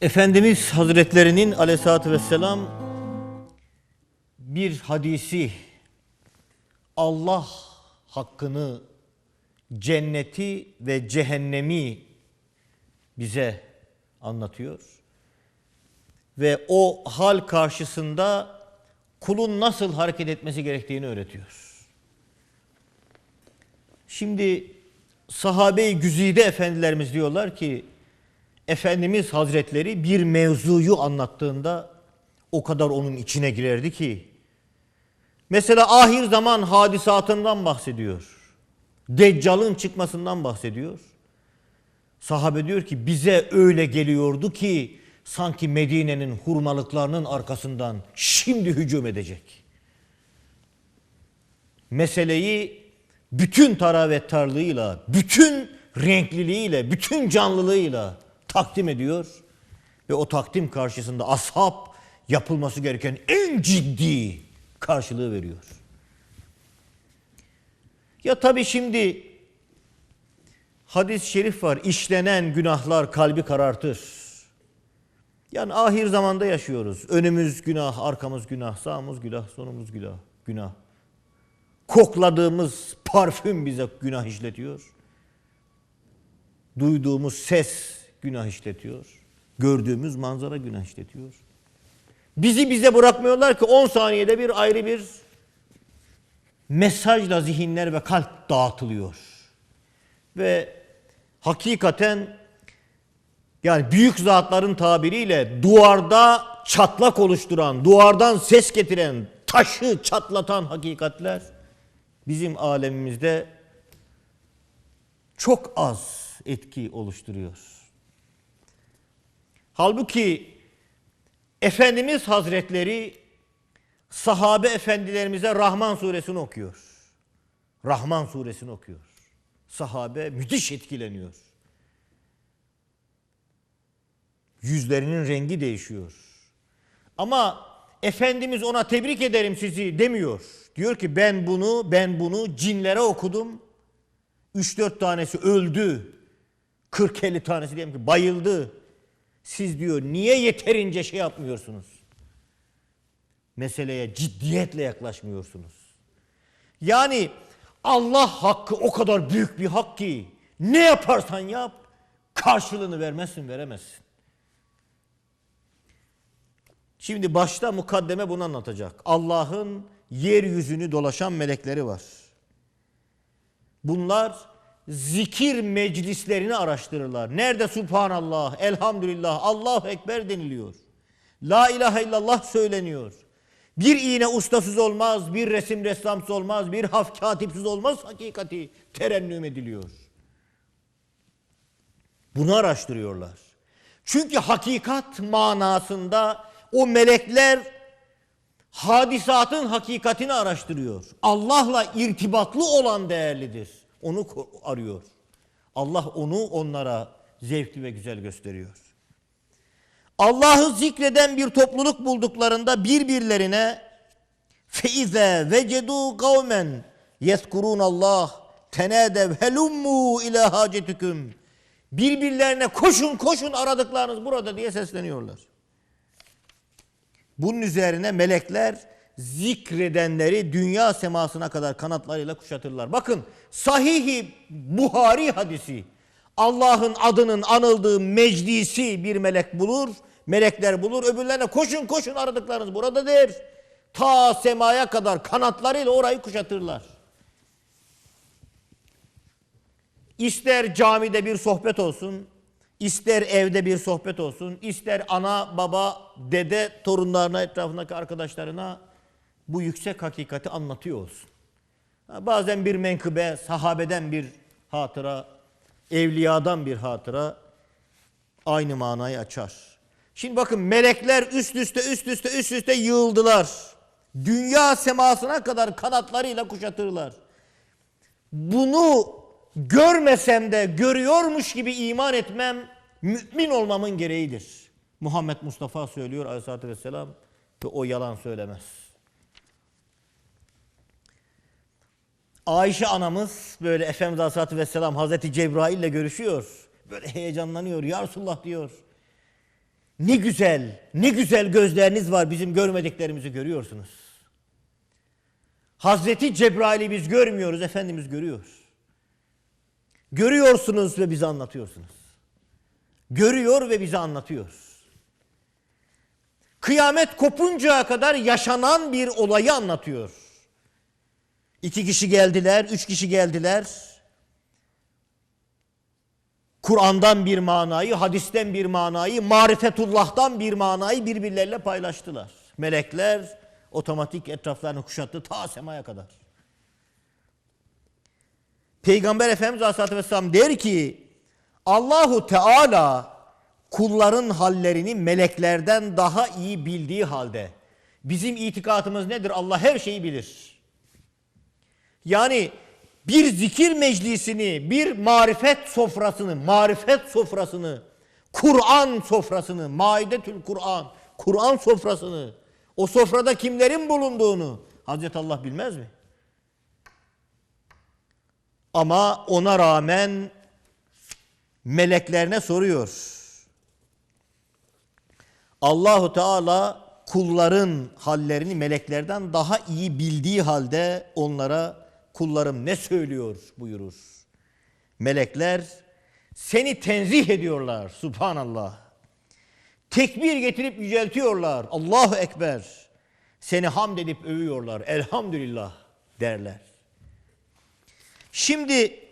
Efendimiz Hazretlerinin aleyhissalatü vesselam bir hadisi Allah hakkını, cenneti ve cehennemi bize anlatıyor. Ve o hal karşısında kulun nasıl hareket etmesi gerektiğini öğretiyor. Şimdi sahabe-i güzide efendilerimiz diyorlar ki Efendimiz Hazretleri bir mevzuyu anlattığında o kadar onun içine girerdi ki mesela ahir zaman hadisatından bahsediyor. Deccal'ın çıkmasından bahsediyor. Sahabe diyor ki bize öyle geliyordu ki sanki Medine'nin hurmalıklarının arkasından şimdi hücum edecek. Meseleyi bütün taravettarlığıyla, bütün renkliliğiyle, bütün canlılığıyla takdim ediyor. Ve o takdim karşısında ashab yapılması gereken en ciddi karşılığı veriyor. Ya tabii şimdi hadis-i şerif var. İşlenen günahlar kalbi karartır. Yani ahir zamanda yaşıyoruz. Önümüz günah, arkamız günah, sağımız günah, sonumuz günah. günah. Kokladığımız parfüm bize günah işletiyor. Duyduğumuz ses günah işletiyor. Gördüğümüz manzara günah işletiyor. Bizi bize bırakmıyorlar ki 10 saniyede bir ayrı bir mesajla zihinler ve kalp dağıtılıyor. Ve hakikaten yani büyük zatların tabiriyle duvarda çatlak oluşturan, duvardan ses getiren, taşı çatlatan hakikatler bizim alemimizde çok az etki oluşturuyor. Halbuki Efendimiz Hazretleri sahabe efendilerimize Rahman suresini okuyor. Rahman suresini okuyor. Sahabe müthiş etkileniyor. Yüzlerinin rengi değişiyor. Ama Efendimiz ona tebrik ederim sizi demiyor. Diyor ki ben bunu ben bunu cinlere okudum. 3-4 tanesi öldü. 40-50 tanesi diyelim ki bayıldı. Siz diyor niye yeterince şey yapmıyorsunuz? Meseleye ciddiyetle yaklaşmıyorsunuz. Yani Allah hakkı o kadar büyük bir hak ki ne yaparsan yap karşılığını vermezsin veremezsin. Şimdi başta mukaddeme bunu anlatacak. Allah'ın yeryüzünü dolaşan melekleri var. Bunlar zikir meclislerini araştırırlar. Nerede Subhanallah, Elhamdülillah, Allahu Ekber deniliyor. La ilahe illallah söyleniyor. Bir iğne ustasız olmaz, bir resim ressamsız olmaz, bir haf katipsiz olmaz hakikati terennüm ediliyor. Bunu araştırıyorlar. Çünkü hakikat manasında o melekler hadisatın hakikatini araştırıyor. Allah'la irtibatlı olan değerlidir. Onu arıyor. Allah onu onlara zevkli ve güzel gösteriyor. Allah'ı zikreden bir topluluk bulduklarında birbirlerine feize vecedu kavmen yeskurun Allah tenedev helummu ila hacetüküm birbirlerine koşun koşun aradıklarınız burada diye sesleniyorlar. Bunun üzerine melekler zikredenleri dünya semasına kadar kanatlarıyla kuşatırlar. Bakın sahihi Buhari hadisi Allah'ın adının anıldığı meclisi bir melek bulur, melekler bulur. Öbürlerine koşun koşun aradıklarınız buradadır. Ta semaya kadar kanatlarıyla orayı kuşatırlar. İster camide bir sohbet olsun, ister evde bir sohbet olsun, ister ana, baba, dede, torunlarına, etrafındaki arkadaşlarına bu yüksek hakikati anlatıyor olsun. Bazen bir menkıbe, sahabeden bir hatıra, evliyadan bir hatıra aynı manayı açar. Şimdi bakın melekler üst üste üst üste üst üste yığıldılar. Dünya semasına kadar kanatlarıyla kuşatırlar. Bunu görmesem de görüyormuş gibi iman etmem mümin olmamın gereğidir. Muhammed Mustafa söylüyor aleyhissalatü vesselam ve o yalan söylemez. Ayşe anamız böyle Efendimiz Aleyhisselatü Vesselam Hazreti Cebrail ile görüşüyor. Böyle heyecanlanıyor. Ya Resulullah diyor. Ne güzel, ne güzel gözleriniz var bizim görmediklerimizi görüyorsunuz. Hazreti Cebrail'i biz görmüyoruz, Efendimiz görüyor. Görüyorsunuz ve bize anlatıyorsunuz. Görüyor ve bize anlatıyor. Kıyamet kopuncaya kadar yaşanan bir olayı anlatıyor. İki kişi geldiler, üç kişi geldiler. Kur'an'dan bir manayı, hadisten bir manayı, marifetullah'tan bir manayı birbirleriyle paylaştılar. Melekler otomatik etraflarını kuşattı ta semaya kadar. Peygamber Efendimiz Aleyhisselatü Vesselam der ki Allahu Teala kulların hallerini meleklerden daha iyi bildiği halde bizim itikatımız nedir? Allah her şeyi bilir. Yani bir zikir meclisini, bir marifet sofrasını, marifet sofrasını, Kur'an sofrasını, Maidetül Kur'an, Kur'an sofrasını, o sofrada kimlerin bulunduğunu Hazreti Allah bilmez mi? Ama ona rağmen meleklerine soruyor. Allahu Teala kulların hallerini meleklerden daha iyi bildiği halde onlara kullarım ne söylüyor buyurur. Melekler seni tenzih ediyorlar subhanallah. Tekbir getirip yüceltiyorlar. Allahu Ekber. Seni hamd edip övüyorlar. Elhamdülillah derler. Şimdi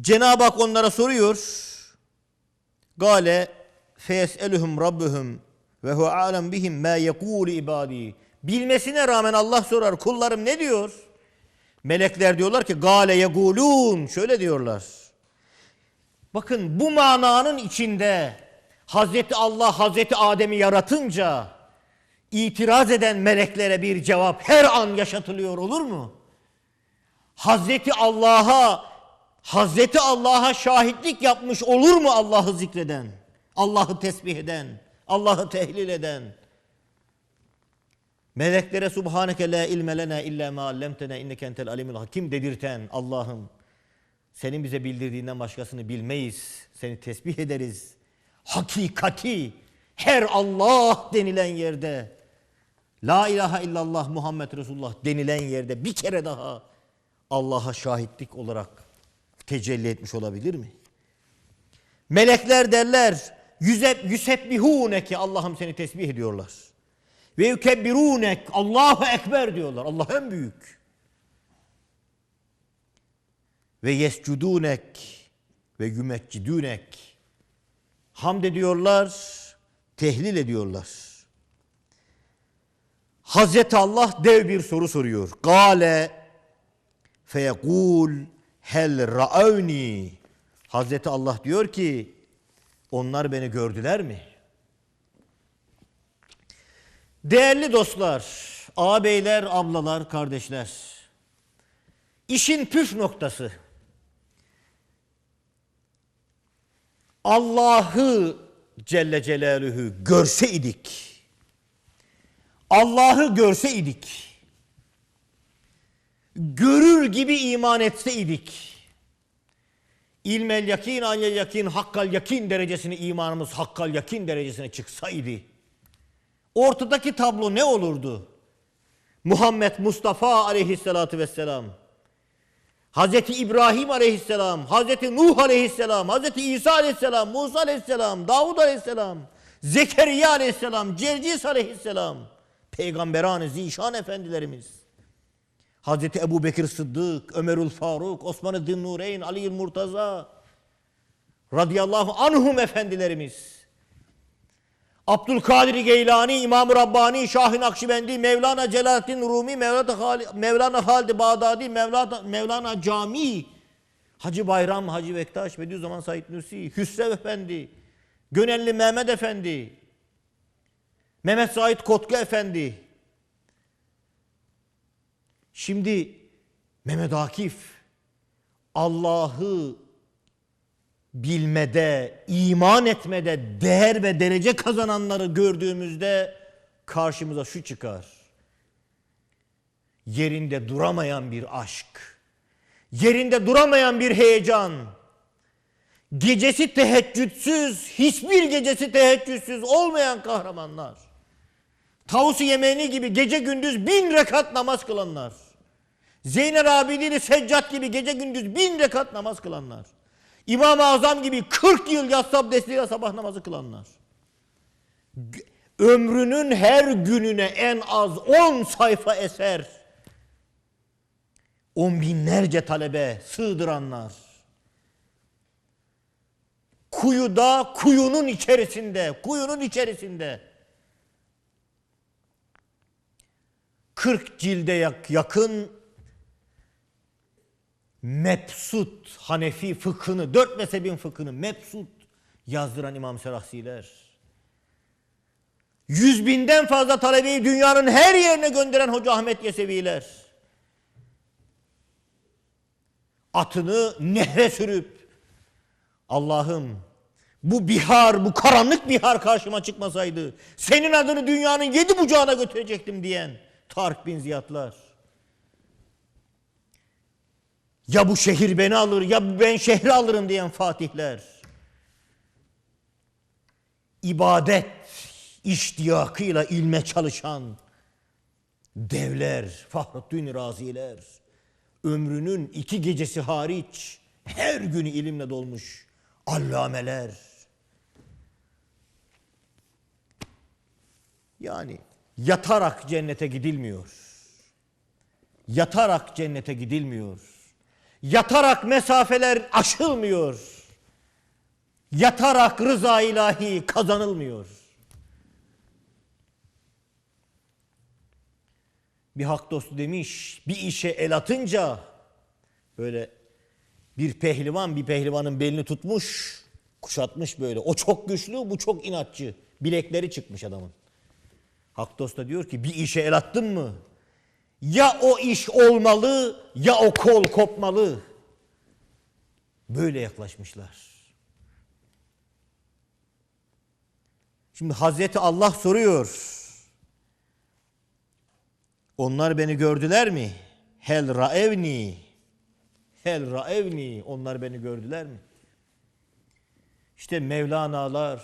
Cenab-ı Hak onlara soruyor. Gale feyeseluhum rabbuhum ve hu alem bihim ma yekulu ibadi. Bilmesine rağmen Allah sorar kullarım ne diyor? Melekler diyorlar ki gale yegulun şöyle diyorlar. Bakın bu mananın içinde Hazreti Allah Hazreti Adem'i yaratınca itiraz eden meleklere bir cevap her an yaşatılıyor olur mu? Hazreti Allah'a Hazreti Allah'a şahitlik yapmış olur mu Allah'ı zikreden? Allah'ı tesbih eden, Allah'ı tehlil eden. Meleklere subhaneke la ilme lena illa ma allamtena inneke entel alimul hakim dedirten Allah'ım senin bize bildirdiğinden başkasını bilmeyiz. Seni tesbih ederiz. Hakikati her Allah denilen yerde La ilahe illallah Muhammed Resulullah denilen yerde bir kere daha Allah'a şahitlik olarak tecelli etmiş olabilir mi? Melekler derler yüsebbihuneke Allah'ım seni tesbih ediyorlar. Ve yukebbirunek Allahu Ekber diyorlar. Allah en büyük. Ve yescudunek ve yümeccidunek hamd ediyorlar, tehlil ediyorlar. Hazreti Allah dev bir soru soruyor. Gale feyekul hel ra'avni. Hazreti Allah diyor ki onlar beni gördüler mi? Değerli dostlar, ağabeyler, ablalar, kardeşler. İşin püf noktası. Allah'ı Celle Celaluhu görseydik, Allah'ı görseydik, görür gibi iman etseydik, ilmel yakin, anel yakin, hakkal yakin derecesine imanımız hakkal yakin derecesine çıksaydı, ortadaki tablo ne olurdu? Muhammed Mustafa aleyhissalatü vesselam, Hazreti İbrahim aleyhisselam, Hazreti Nuh aleyhisselam, Hazreti İsa aleyhisselam, Musa aleyhisselam, Davud aleyhisselam, Zekeriya aleyhisselam, Cercis aleyhisselam, Peygamberan-ı Zişan efendilerimiz, Hazreti Ebu Bekir Sıddık, Ömerül Faruk, Osman-ı Dinnureyn, Ali Murtaza, radıyallahu anhum efendilerimiz, Abdülkadir Geylani, İmam-ı Rabbani, Şahin Akşibendi, Mevlana Celaleddin Rumi, Mevlana, Hal Mevlana Halid Bağdadi, Mevlana, Mevlana Cami, Hacı Bayram, Hacı Bektaş, Bediüzzaman Said Nursi, Hüsrev Efendi, Gönelli Mehmet Efendi, Mehmet Said Kotku Efendi. Şimdi Mehmet Akif Allah'ı bilmede, iman etmede değer ve derece kazananları gördüğümüzde karşımıza şu çıkar. Yerinde duramayan bir aşk, yerinde duramayan bir heyecan, Gecesi teheccüdsüz, hiçbir gecesi teheccüdsüz olmayan kahramanlar. Tavus yemeğini gibi gece gündüz bin rekat namaz kılanlar. Zeynel Abidin Seccat gibi gece gündüz bin rekat namaz kılanlar. İmam-ı Azam gibi 40 yıl yatsı abdestiyle sabah namazı kılanlar. Ömrünün her gününe en az 10 sayfa eser. On binlerce talebe sığdıranlar. Kuyuda, kuyunun içerisinde, kuyunun içerisinde. 40 cilde yak- yakın mepsut Hanefi fıkhını, dört mezhebin fıkhını mepsut yazdıran İmam Serahsiler. Yüz binden fazla talebeyi dünyanın her yerine gönderen Hoca Ahmet Yeseviler. Atını nehre sürüp Allah'ım bu bihar, bu karanlık bihar karşıma çıkmasaydı senin adını dünyanın yedi bucağına götürecektim diyen Tarık bin Ziyadlar. Ya bu şehir beni alır ya ben şehri alırım diyen fatihler. İbadet iştiyakıyla ilme çalışan devler, Fahrettin Raziler, ömrünün iki gecesi hariç her günü ilimle dolmuş allameler. Yani yatarak cennete gidilmiyor. Yatarak cennete gidilmiyor. Yatarak mesafeler aşılmıyor. Yatarak rıza ilahi kazanılmıyor. Bir hak dostu demiş, bir işe el atınca böyle bir pehlivan bir pehlivanın belini tutmuş, kuşatmış böyle. O çok güçlü, bu çok inatçı. Bilekleri çıkmış adamın. Hak dost da diyor ki bir işe el attın mı? Ya o iş olmalı ya o kol kopmalı. Böyle yaklaşmışlar. Şimdi Hazreti Allah soruyor. Onlar beni gördüler mi? Hel raevni. Hel raevni. Onlar beni gördüler mi? İşte Mevlana'lar,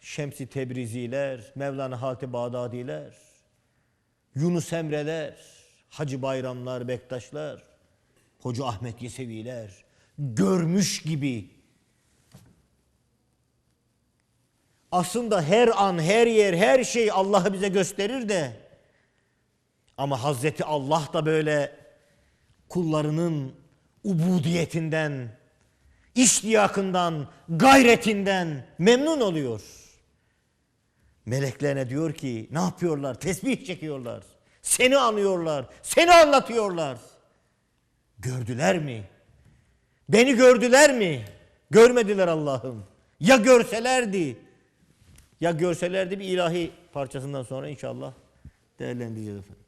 Şemsi Tebriziler, Mevlana Hatip Bağdadiler, Yunus Emre'ler, Hacı Bayramlar, Bektaşlar, Hoca Ahmet Yeseviler görmüş gibi aslında her an, her yer, her şey Allah'ı bize gösterir de ama Hazreti Allah da böyle kullarının ubudiyetinden, iştiyakından, gayretinden memnun oluyor. Meleklerine diyor ki ne yapıyorlar? Tesbih çekiyorlar. Seni anıyorlar. Seni anlatıyorlar. Gördüler mi? Beni gördüler mi? Görmediler Allah'ım. Ya görselerdi? Ya görselerdi bir ilahi parçasından sonra inşallah değerlendireceğiz efendim.